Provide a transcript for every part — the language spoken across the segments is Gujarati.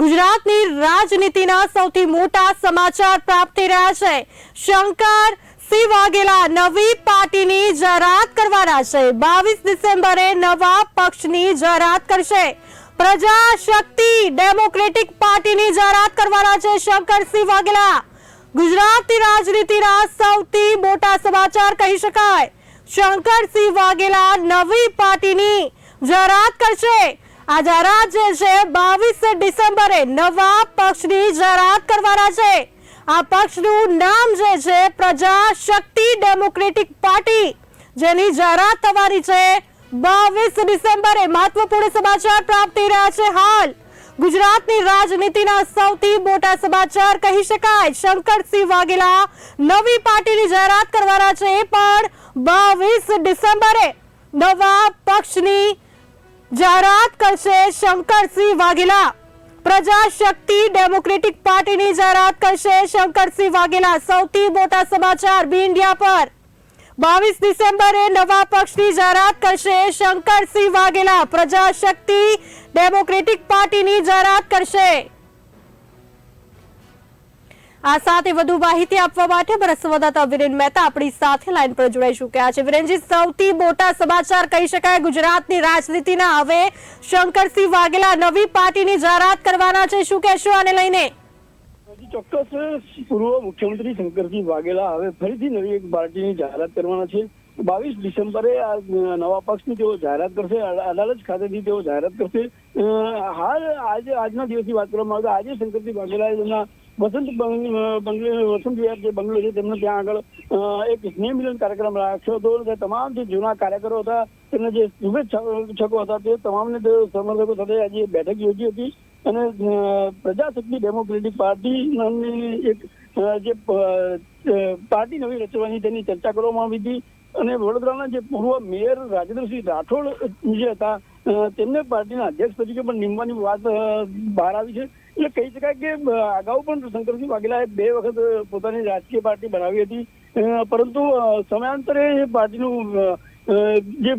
ગુજરાતની રાજનીતિના સૌથી મોટા સમાચાર પ્રાપ્ત થઈ રહ્યા છે. શંકર સિંહ વાઘેલા નવી પાર્ટીની જાહેરાત કરવાના છે. બાવીસ ડિસેમ્બરે નવા પક્ષની જાહેરાત કરશે. પ્રજા શક્તિ ડેમોક્રેટિક પાર્ટીની જાહેરાત કરવાના છે શંકરસિંહ વાઘેલા. ગુજરાતની રાજનીતિના સૌથી મોટા સમાચાર કહી શકાય. શંકરસિંહ વાઘેલા નવી પાર્ટીની જાહેરાત કરશે. આ જાહેરાત જે છે, બાવીસ ડિસેમ્બરે નવા પક્ષની જાહેરાત કરવાના છે. આ પક્ષનું નામ જે છે પ્રજા શક્તિ ડેમોક્રેટિક પાર્ટી. જેની જાહેરાત થવાની છે, બાવીસ ડિસેમ્બરે મહત્વપૂર્ણ સમાચાર પ્રાપ્ત થઈ રહ્યા છે હાલ. ગુજરાતની રાજનીતિના સૌથી મોટા સમાચાર કહી શકાય. શંકરસિંહ વાઘેલા નવી પાર્ટીની જાહેરાત કરવાના છે, પણ બાવીસ ડિસેમ્બરે નવા પક્ષની જાહેરાત કરશે શંકરસિંહ વાઘેલા. પ્રજા શક્તિ ડેમોક્રેટિક પાર્ટીની જાહેરાત કરશે શંકરસિંહ વાઘેલા. સૌથી મોટા સમાચાર બી ઇન્ડિયા પર. બાવીસ ડિસેમ્બરે નવા પક્ષની જાહેરાત કરશે શંકરસિંહ વાઘેલા. પ્રજા શક્તિ ડેમોક્રેટિક પાર્ટીની જાહેરાત કરશે. આ સાથે વધુ માહિતી આપવા માટે મારા સંવાદદાતા વિરેન મહેતા આપણી સાથે લાઈન પર જોડાઈ ચૂક્યા છે. વિરેનજી, સૌથી મોટા સમાચાર કહી શકાય ગુજરાતની રાજનીતિના. હવે શંકરસિંહ વાઘેલા નવી પાર્ટીની જાહેરાત કરવાના છે. શું કહેશો આને લઈને? ચોક્કસ પૂર્વ મુખ્યમંત્રી શંકરસિંહ વાઘેલા હવે ફરીથી નવી એક પાર્ટીની જાહેરાત કરવાના છે. બાવીસ ડિસેમ્બરે આ નવા પક્ષની તેઓ જાહેરાત કરશે. અદાલત ખાતેથી તેઓ જાહેરાત કરશે. હાલ આજે, આજના દિવસની વાત કરવામાં આવે આજે શંકરસિંહ વાઘેલાએ તેમના વસંત વસંત વિહાર જે બંગલો છે, તેમને ત્યાં આગળ એક સ્નેહ મિલન કાર્યક્રમ રાખ્યો હતો તમામ જે જૂના કાર્યકરો હતા, તેમને જે શુભેચ્છકો હતા, તે તમામને સમર્થકો સાથે આજે બેઠક યોજી હતી. અને પ્રજાશક્તિ ડેમોક્રેટિક પાર્ટી નામની એક જે પાર્ટી નવી રચવાની તેની ચર્ચા કરવામાં આવી હતી. અને વડોદરાના જે પૂર્વ મેયર રાજેન્દ્રસિંહ રાઠોડ જે હતા તેમને પાર્ટીના અધ્યક્ષ તરીકે પણ નિમવાની વાત બહાર આવી છે. એટલે કહી શકાય કે અગાઉ પણ શંકરસિંહ વાઘેલાએ બે વખત પોતાની રાજકીય પાર્ટી બનાવી હતી. પરંતુ સમયાંતરે પાર્ટીનું જે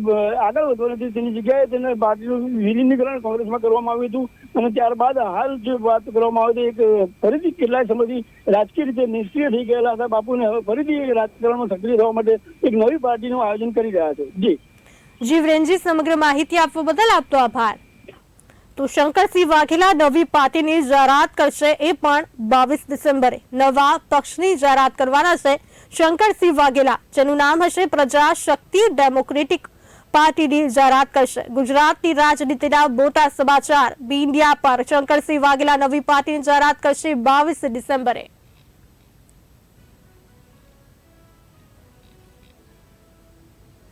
આગળ વધવાની હતી તેની જગ્યાએ તેને પાર્ટીનું વિલીનીકરણ કોંગ્રેસમાં કરવામાં આવ્યું હતું. અને ત્યારબાદ હાલ જે વાત કરવામાં આવે તો એક ફરીથી કેટલાય સમયથી રાજકીય રીતે નિષ્ક્રિય થઈ ગયેલા હતા બાપુને. હવે ફરીથી રાજકારણમાં સક્રિય થવા માટે એક નવી પાર્ટીનું આયોજન કરી રહ્યા છે. જી. જી વિરેનજી સમગ્ર માહિતી આપવા બદલ આપતો આભાર. તો શંકરસિંહ વાઘેલા નવી પાર્ટીની જાહેરાત કરશે એ પણ બાવીસ ડિસેમ્બરે. નવા પક્ષની જાહેરાત કરવાના છે શંકરસિંહ વાઘેલા, જેનું નામ હશે પ્રજા શક્તિ ડેમોક્રેટિક પાર્ટીની જાહેરાત કરશે. ગુજરાતની રાજનીતિના મોટા સમાચાર. બી ઇન્ડિયા પર શંકરસિંહ વાઘેલા નવી પાર્ટીની જાહેરાત કરશે બાવીસ ડિસેમ્બરે.